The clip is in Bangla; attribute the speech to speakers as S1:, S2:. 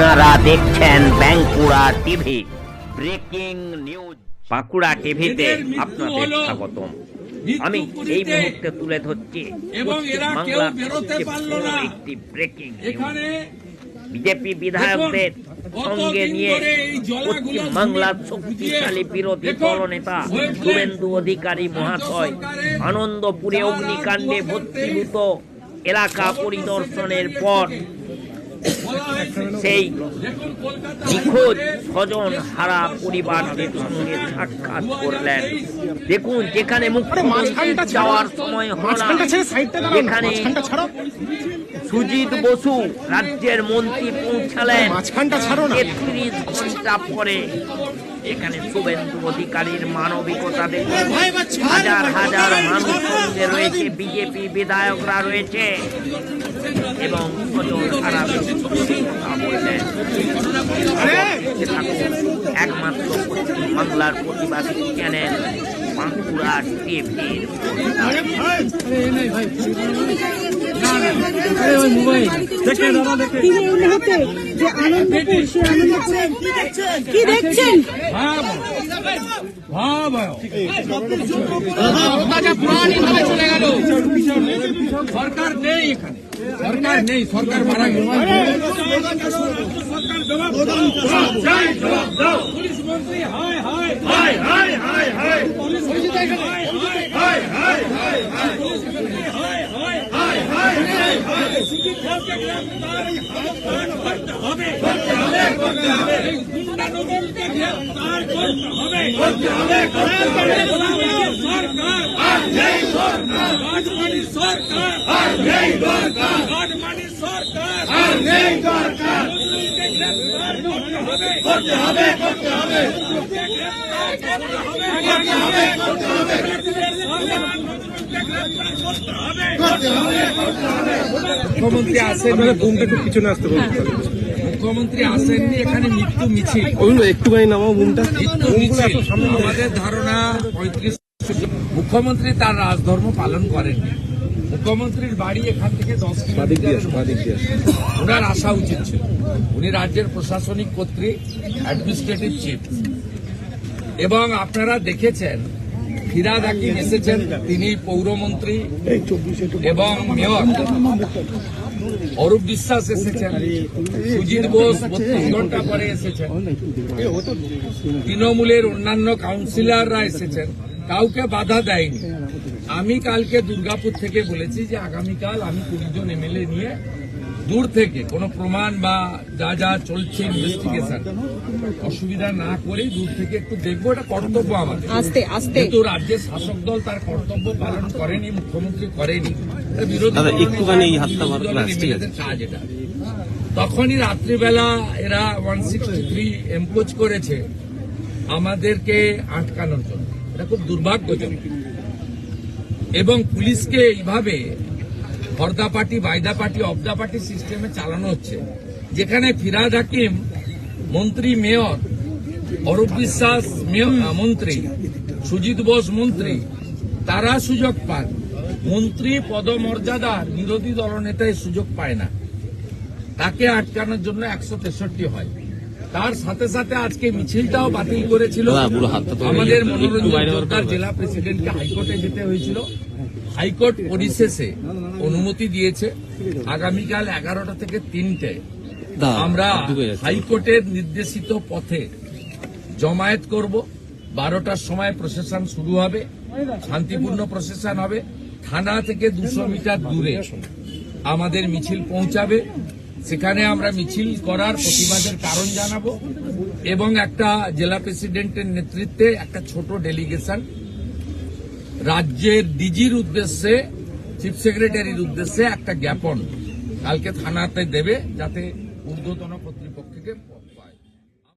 S1: আপনারা দেখছেন Bankura TV breaking news Bankura টিভিতে আপনাদের স্বাগতম আমি এই মুহূর্তে তুলে ধরছি
S2: এবং এরা কেউ
S1: বাংলার
S2: বেরোতে পারল না।
S1: একটি ব্রেকিং বিজেপি বিধায়কদের সঙ্গে নিয়ে
S2: ধরে এই জলাগুলো
S1: পশ্চিম বাংলার শক্তিশালী বিরোধী দলনেতা। শুভেন্দু অধিকারী মহাশয় আনন্দপুরে অগ্নিকাণ্ডে ভর্তিভূত এলাকা পরিদর্শনের পর সেই নিখোঁজ স্বজন হারা পরিবারদের সঙ্গে সাক্ষাৎ করলেন। দেখুন যেখানে মুখ্যমন্ত্রী যাওয়ার সময় হল
S3: মাঝখানটা ছেড়ে সাইডটা দাঁড়াও না,
S1: যেখানে সুজিত বসু রাজ্যের মন্ত্রী পৌঁছালেন। তেত্রিশ ঘণ্টা পরে এখানে শুভেন্দু অধিকারীর মানবিকতা দেখুন। হাজার হাজার মানুষ সঙ্গে রয়েছে বিজেপি বিধায়করা রয়েছে এবং স্বজন হারা একমাত্র বাংলার প্রতিবাদী চ্যানেল বাঁকুড়া টিভির
S4: তিনি এই মুহূর্তে যে আনন্দপুর সে আনন্দপুরে কি দেখছেন
S2: ভাব ভাব সরকার নেই এখানে সরকার নেই সরকার মারা গেছে পুলিশ মন্ত্রী হায় হায় হায় হায় হায় হায় পুলিশ মন্ত্রী হায় হায় হায় হায় হায় হায় পুলিশ মন্ত্রী হায় হায় হায় হায় হায় হায় সিটি খালকে গ্রেফতার করতে হবে করতে হবে করতে হবে এই গুন্ডা নদীকে গ্রেফতার করতে হবে করতে মুখ্যমন্ত্রী আসেন
S3: আপনারা ঘুমটা একটু পিছনে আসতে বলুন।
S2: মুখ্যমন্ত্রী আসেননি এখানে মৃত্যু মিছিল।
S3: একটুখানি নামাও
S2: মিছিল। আমাদের ধারণা পঁয়ত্রিশ মুখ্যমন্ত্রী তার রাজধর্ম পালন করেননি। মুখ্যমন্ত্রীর বাড়ি এখান থেকে দশ কিলোমিটার ওনার আসা উচিত ছিল। উনি রাজ্যের প্রশাসনিক কর্তৃক অ্যাডমিনিস্ট্রেটিভ চিফ। এবং আপনারা দেখেছেন ফিরাদ হাকিম এসেছেন তিনি পৌরমন্ত্রী এবং মেয়র। অরূপ বিশ্বাস এসেছেন, সুজিত বোস বত্রিশ ঘণ্টা পরে এসেছেন। তৃণমূলের অন্যান্য কাউন্সিলররা এসেছেন। কাউকে বাধা দেয়নি। আমি কালকে দুর্গাপুর থেকে বলেছি যে আগামীকাল আমি কুড়ি জন এমএলএ নিয়ে দূর থেকে কোনো প্রমাণ বা যা যা চলছে ইনভেস্টিগেশন অসুবিধা না করে দূর থেকে একটু দেখব এটা কর্তব্য আমাদের।
S4: আস্তে আস্তে।
S2: কিন্তু রাজ্যের শাসক দল তার কর্তব্য পালন করেনি মুখ্যমন্ত্রী করেনি
S3: একটুখানি
S2: কাজ এটা। তখনই রাত্রিবেলা এরা ওয়ান সিক্সটি থ্রি এম্পোজ করেছে আমাদেরকে আটকানোর জন্য। এটা খুব দুর্ভাগ্যজনক। এবং পুলিশকে এইভাবে হরদা পার্টি বাইদা পার্টি অবদা পার্টি সিস্টেমে চালানো হচ্ছে। যেখানে ফিরাদ হাকিম মন্ত্রী মেয়র অরূপ বিশ্বাস মন্ত্রী সুজিত বোস মন্ত্রী তারা সুযোগ পান মন্ত্রী পদমর্যাদা বিরোধী দলনেতায় সুযোগ পায় না। তাকে আটকানোর জন্য একশো তেষট্টি হয়। তার সাথে সাথে আজকে মিছিলটাও বাতিল করেছিল। আমাদের মনোরঞ্জন জেলা প্রেসিডেন্টকে হাইকোর্টে যেতে হয়েছিল। হাইকোর্ট পরিশেষে অনুমতি দিয়েছে আগামীকাল এগারোটা থেকে তিনটে। আমরা হাইকোর্টের নির্দেশিত পথে জমায়েত করব। বারোটার সময় প্রসেশন শুরু হবে শান্তিপূর্ণ প্রসেশন হবে। থানা থেকে দুশো মিটার দূরে আমাদের মিছিল পৌঁছাবে। সেখানে আমরা মিছিল করার প্রতিবাদের কারণ জানাব এবং একটা জেলা প্রেসিডেন্টের নেতৃত্বে একটা ছোট ডেলিগেশন রাজ্যের ডিজির উদ্দেশ্যে চিফ সেক্রেটারির উদ্দেশ্যে একটা জ্ঞাপন কালকে থানাতে দেবে যাতে ঊর্ধ্বতন কর্তৃপক্ষকে